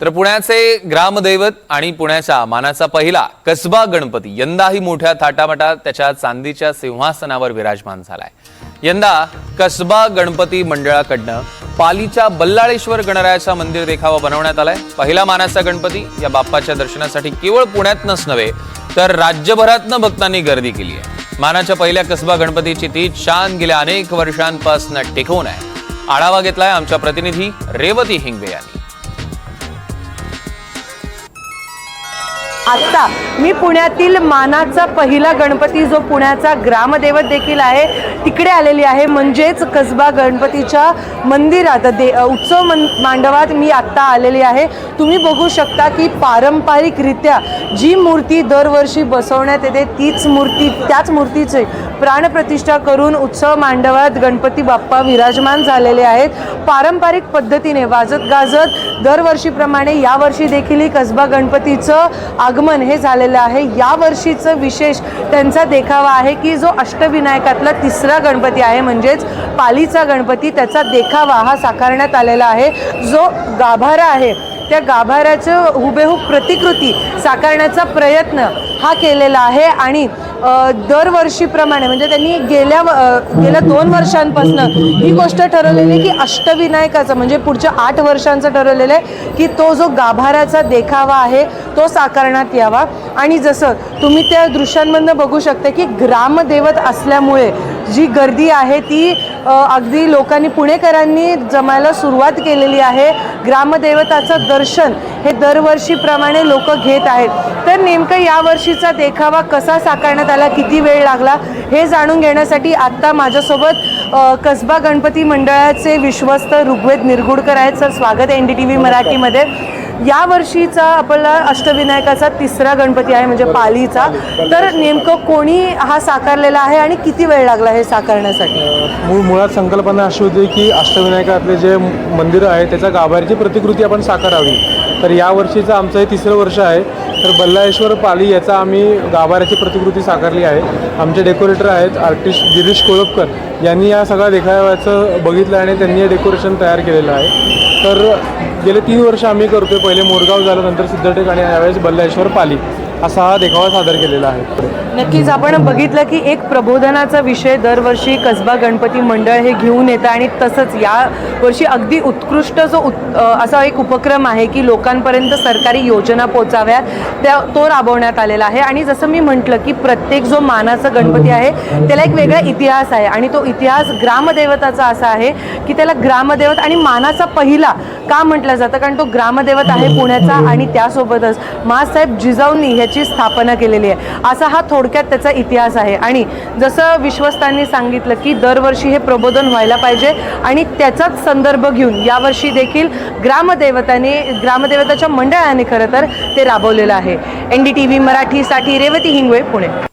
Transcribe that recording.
तर पुण्याचे ग्रामदैवत आणि पुण्याच्या मानाचा पहिला कसबा गणपती यंदाही मोठ्या थाटामाटात त्याच्या चांदीच्या सिंहासनावर विराजमान झालाय. यंदा कसबा गणपती मंडळाकडनं पालीच्या बल्लाळेश्वर गणरायाचा मंदिर देखावा बनवण्यात आलाय. पहिला मानाचा गणपती या बाप्पाच्या दर्शनासाठी केवळ पुण्यातनंच नव्हे तर राज्यभरातनं भक्तांनी गर्दी केली आहे. मानाच्या पहिल्या कसबा गणपतीची ती शान गेल्या अनेक वर्षांपासून टिकवून आहे. आढावा घेतलाय आमच्या प्रतिनिधी रेवती हिंगवे यांनी. आत्ता मी पुण्यातील मानाचा पहिला गणपती जो पुण्याचा ग्रामदैवत देखील आहे तिकडे आलेली आहे. म्हणजेच कसबा गणपतीच्या मंदिरात दे उत्सव मन मांडवात मी आत्ता आलेली आहे. तुम्ही बघू शकता की पारंपरिकरित्या जी मूर्ती दरवर्षी बसवण्यात येते तीच मूर्ती त्याच मूर्तीचे प्राणप्रतिष्ठा करून उत्सव मांडवात गणपती बाप्पा विराजमान झालेले आहेत. पारंपरिक पद्धतीने वाजत गाजत दरवर्षीप्रमाणे यावर्षी देखील ही कसबा गणपतीचं आगमन हे झालेलं आहे. यावर्षीचं विशेष त्यांचा देखावा आहे की जो अष्टविनायकातला तिसरा गणपती आहे म्हणजेच पालीचा गणपती त्याचा देखावा हा साकारण्यात आलेला आहे. जो गाभारा आहे त्या गाभाऱ्याचं हुबेहूब प्रतिकृती साकारण्याचा प्रयत्न हा केलेला आहे आणि दरवर्षीप्रमाणे म्हणजे त्यांनी गेल्या व- गेल्या दोन वर्षांपासून ही गोष्ट ठरवलेली आहे की अष्टविनायकाचं म्हणजे पुढच्या आठ वर्षांचं ठरवलेलं आहे की तो जो गाभाऱ्याचा देखावा आहे तो साकारण्यात यावा. आणि जसं तुम्ही त्या दृश्यांमधनं बघू शकता की ग्रामदेवत असल्यामुळे जी गर्दी आहे ती अगदी लोकांनी पुणेकरांनी जमायला सुरुवात केलेली आहे. ग्रामदेवताचं दर्शन हे दरवर्षीप्रमाणे लोक घेत आहेत. तर नेमकं यावर्षीचा देखावा कसा साकारण्यात आला किती वेळ लागला हे जाणून घेण्यासाठी आत्ता माझ्यासोबत कसबा गणपती मंडळाचे विश्वस्त ऋग्वेद निरगुडकर आहेत. सर स्वागत आहे एन डी टी व्ही मराठीमध्ये. या वर्षीचा आपला अष्टविनायकाचा तिसरा गणपती आहे म्हणजे पालीचा. तर नेमकं कोणी हा साकारलेला आहे आणि किती वेळ लागला हे साकारण्यासाठी? मूळ मुळात संकल्पना अशी होती की अष्टविनायकातले जे मंदिरं आहे त्याच्या गाभाऱ्याची प्रतिकृती आपण साकारावी. तर या वर्षीचं आमचं हे तिसरं वर्ष आहे. तर बल्लाळेश्वर पाली याचा आम्ही गाभाऱ्याची प्रतिकृती साकारली आहे. आमचे डेकोरेटर आहेत आर्टिस्ट गिरीश कोळपकर. यांनी या सगळ्या देखाव्याचं बघितलं आणि त्यांनी हे डेकोरेशन तयार केलेलं आहे. तर गेले तीन वर्ष आम्ही करतोय. पहिले मोरगाव झालं नंतर सिद्धटेक आणि यावेळेस बल्लाळेश्वर पाली. असा हा देखावा सादर केलेला आहे. नक्कीच आपण बघितलं की एक प्रबोधनाचा विषय दरवर्षी कसबा गणपती मंडळ हे घेऊन येतं आणि तसंच या वर्षी अगदी उत्कृष्ट जो उत् असा एक उपक्रम आहे की लोकांपर्यंत सरकारी योजना पोचाव्या त्या तो राबवण्यात आलेला आहे. आणि जसं मी म्हटलं की प्रत्येक जो मानाचा गणपती आहे त्याला एक वेगळा इतिहास आहे. आणि तो इतिहास ग्रामदेवताचा असा आहे की त्याला ग्रामदेवत आणि मानाचा पहिला का म्हटलं जातं? कारण तो ग्रामदेवत आहे पुण्याचा आणि त्यासोबतच मासाहेब जिजाऊंनी ह्याची स्थापना केलेली आहे. असा हा थो थोडक्यात त्याचा इतिहास आहे. आणि जसं विश्वस्तांनी सांगितलं की दरवर्षी हे प्रबोधन व्हायला पाहिजे आणि त्याचाच संदर्भ घेऊन यावर्षी देखील ग्रामदेवताने ग्रामदेवताच्या मंडळाने खरं तर ते राबवलेलं आहे. एन डी टी व्ही मराठीसाठी रेवती हिंगवे पुणे.